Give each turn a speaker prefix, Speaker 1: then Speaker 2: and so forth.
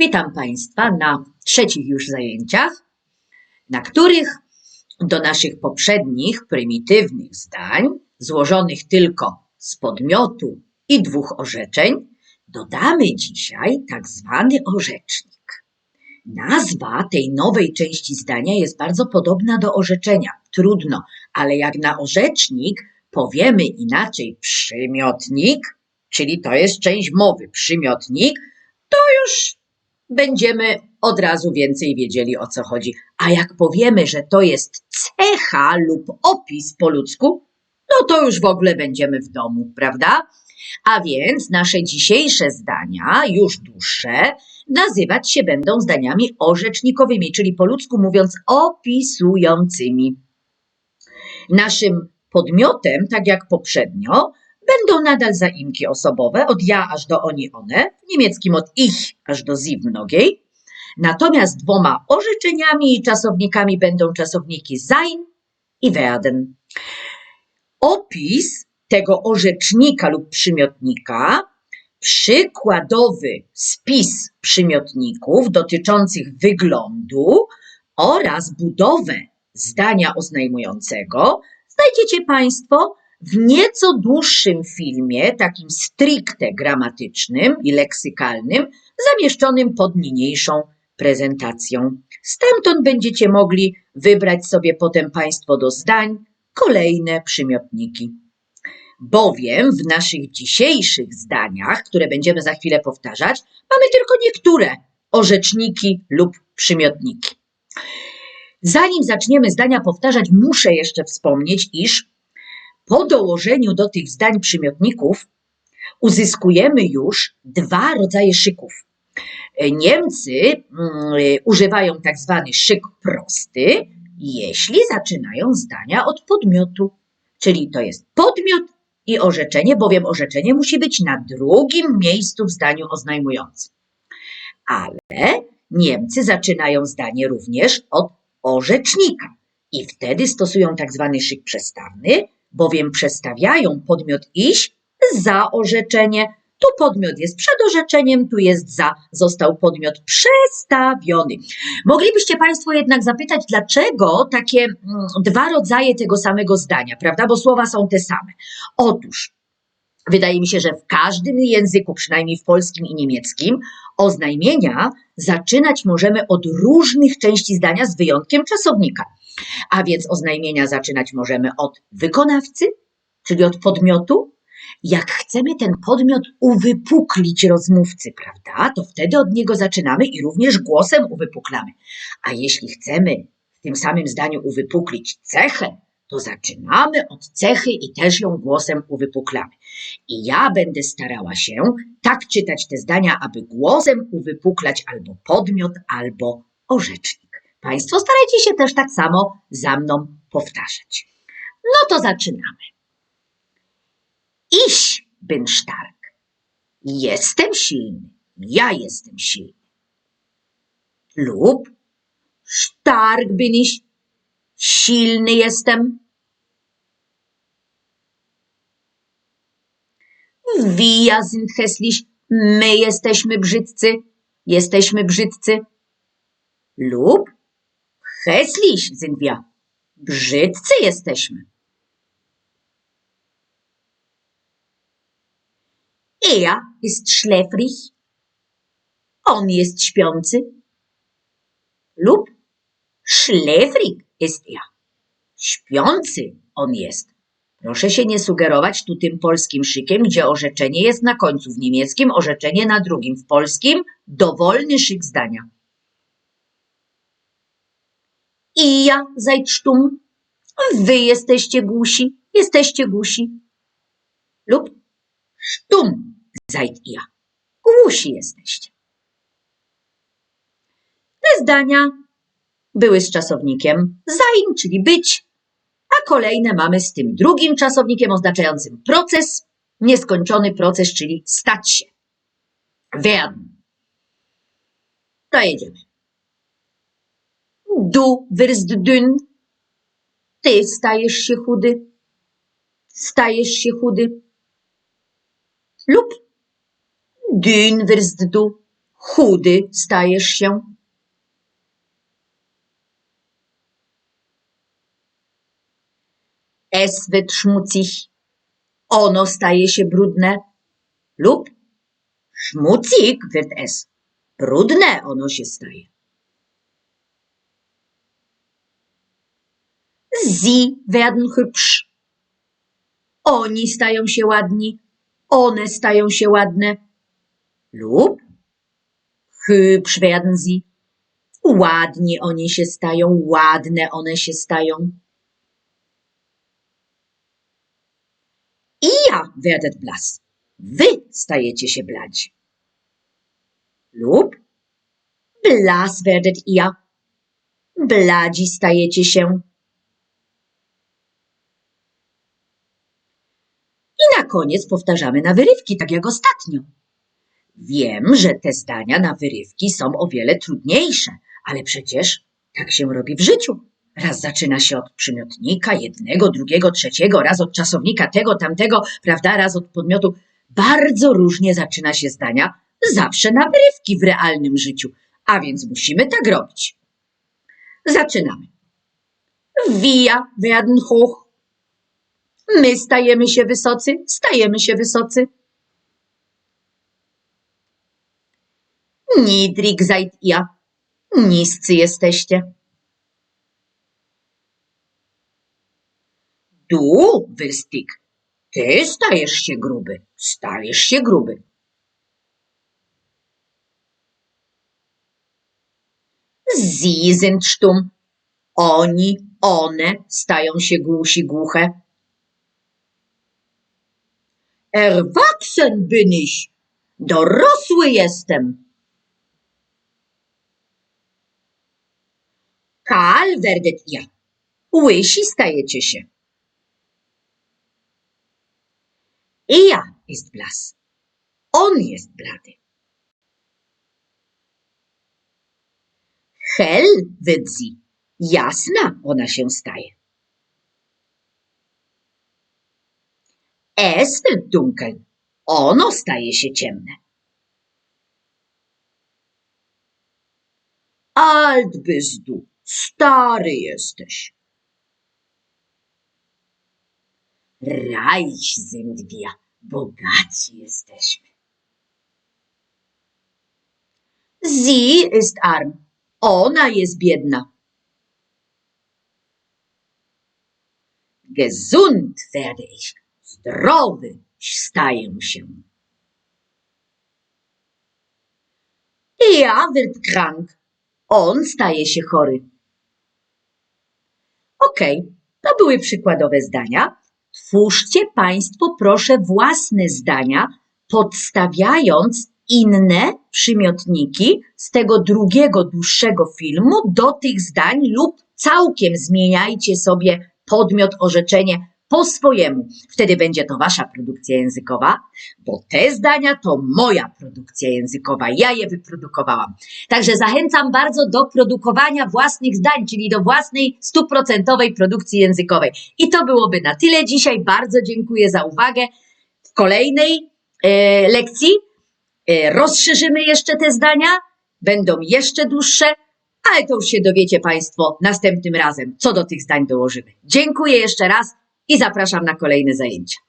Speaker 1: Witam Państwa na trzecich już zajęciach, na których do naszych poprzednich prymitywnych zdań, złożonych tylko z podmiotu i dwóch orzeczeń, dodamy dzisiaj tak zwany orzecznik. Nazwa tej nowej części zdania jest bardzo podobna do orzeczenia. Trudno, ale jak na orzecznik powiemy inaczej przymiotnik, czyli to jest część mowy, przymiotnik, to już będziemy od razu więcej wiedzieli o co chodzi. A jak powiemy, że to jest cecha lub opis po ludzku, no to już w ogóle będziemy w domu, prawda? A więc nasze dzisiejsze zdania, już dłuższe, nazywać się będą zdaniami orzecznikowymi, czyli po ludzku mówiąc opisującymi. Naszym podmiotem, tak jak poprzednio, będą nadal zaimki osobowe od ja aż do oni one, w niemieckim od ich aż do sie mnogiej. Natomiast dwoma orzeczeniami i czasownikami będą czasowniki sein i werden. Opis tego orzecznika lub przymiotnika, przykładowy spis przymiotników dotyczących wyglądu oraz budowę zdania oznajmującego znajdziecie Państwo w nieco dłuższym filmie, takim stricte gramatycznym i leksykalnym, zamieszczonym pod niniejszą prezentacją. Stamtąd będziecie mogli wybrać sobie potem Państwo do zdań kolejne przymiotniki. Bowiem w naszych dzisiejszych zdaniach, które będziemy za chwilę powtarzać, mamy tylko niektóre orzeczniki lub przymiotniki. Zanim zaczniemy zdania powtarzać, muszę jeszcze wspomnieć, iż po dołożeniu do tych zdań przymiotników uzyskujemy już dwa rodzaje szyków. Niemcy mm, używają tak zwany szyk prosty, jeśli zaczynają zdania od podmiotu. Czyli to jest podmiot i orzeczenie, bowiem orzeczenie musi być na drugim miejscu w zdaniu oznajmującym. Ale Niemcy zaczynają zdanie również od orzecznika i wtedy stosują tak zwany szyk przestawny, bowiem przestawiają podmiot iś za orzeczenie. Tu podmiot jest przed orzeczeniem, tu jest za, został podmiot przestawiony. Moglibyście Państwo jednak zapytać, dlaczego takie mm, dwa rodzaje tego samego zdania, prawda? Bo słowa są te same. Otóż, wydaje mi się, że w każdym języku, przynajmniej w polskim i niemieckim, oznajmienia zaczynać możemy od różnych części zdania z wyjątkiem czasownika. A więc oznajmienia zaczynać możemy od wykonawcy, czyli od podmiotu. Jak chcemy ten podmiot uwypuklić rozmówcy, prawda, to wtedy od niego zaczynamy i również głosem uwypuklamy. A jeśli chcemy w tym samym zdaniu uwypuklić cechę, to zaczynamy od cechy i też ją głosem uwypuklamy. I ja będę starała się tak czytać te zdania, aby głosem uwypuklać albo podmiot, albo orzecznik. Państwo starajcie się też tak samo za mną powtarzać. No to zaczynamy. Ich bin stark. Jestem silny. Ja jestem silny. Lub stark bin ich. Silny jestem. Wir sind hässlich. My jesteśmy brzydcy. Jesteśmy brzydcy. Lub Hässlich sind wir. Brzydcy jesteśmy. Er ist schläfrig. On jest śpiący. Lub schläfrig ist er. Śpiący on jest. Proszę się nie sugerować tu tym polskim szykiem, gdzie orzeczenie jest na końcu. W niemieckim orzeczenie na drugim. W polskim dowolny szyk zdania. I ja, stumm. Wy jesteście głusi, jesteście głusi. Lub stumm seid ihr. Głusi jesteście. Te zdania były z czasownikiem sein, czyli być, a kolejne mamy z tym drugim czasownikiem oznaczającym proces, nieskończony proces, czyli stać się. Werden. To jedziemy. Du wirst dünn. Ty stajesz się chudy. Stajesz się chudy. Lub dünn wirst du. chudy stajesz się. Es wird schmutzig. Ono staje się brudne. Lub schmutzig wird es. Brudne ono się staje. Sie werden hübsch. Oni stają się ładni. One stają się ładne. Lub hübsch werden sie. Ładni oni się stają, ładne one się stają. Ihr werdet blass. Wy stajecie się bladzi. Lub blass werdet ihr. Bladzi stajecie się. I na koniec powtarzamy na wyrywki, tak jak ostatnio. Wiem, że te zdania na wyrywki są o wiele trudniejsze, ale przecież tak się robi w życiu. Raz zaczyna się od przymiotnika, jednego, drugiego, trzeciego, raz od czasownika tego, tamtego, prawda, raz od podmiotu. Bardzo różnie zaczyna się zdania, zawsze na wyrywki w realnym życiu, a więc musimy tak robić. Zaczynamy. Wir werden hoch. My stajemy się wysocy, stajemy się wysocy. Niedrig seid ihr. Niscy jesteście. Du wirst dick. Ty stajesz się gruby. Stajesz się gruby. Sie sind stumm. Oni, one stają się głusi, głuche. Erwachsen bin ich. Dorosły jestem. Kahl werdet ihr. Łysi stajecie się. Er ist blass. On jest blady. Hell wird. Jasna ona się staje. Es wird dunkel. Ono staje się ciemne. Alt bist. Stary jesteś. Reich sind wir. Bogaci jesteśmy. Sie ist arm. Ona jest biedna. Gesund werde ich. Zdrowy staję się. Er wird krank. On staje się chory. Okej, to były przykładowe zdania. Twórzcie Państwo proszę własne zdania, podstawiając inne przymiotniki z tego drugiego, dłuższego filmu do tych zdań lub całkiem zmieniajcie sobie podmiot, orzeczenie po swojemu. Wtedy będzie to Wasza produkcja językowa, bo te zdania to moja produkcja językowa. Ja je wyprodukowałam. Także zachęcam bardzo do produkowania własnych zdań, czyli do własnej stuprocentowej produkcji językowej. I to byłoby na tyle dzisiaj. Bardzo dziękuję za uwagę. W kolejnej e, lekcji e, rozszerzymy jeszcze te zdania, będą jeszcze dłuższe, ale to już się dowiecie Państwo następnym razem, co do tych zdań dołożymy. Dziękuję jeszcze raz i zapraszam na kolejne zajęcia.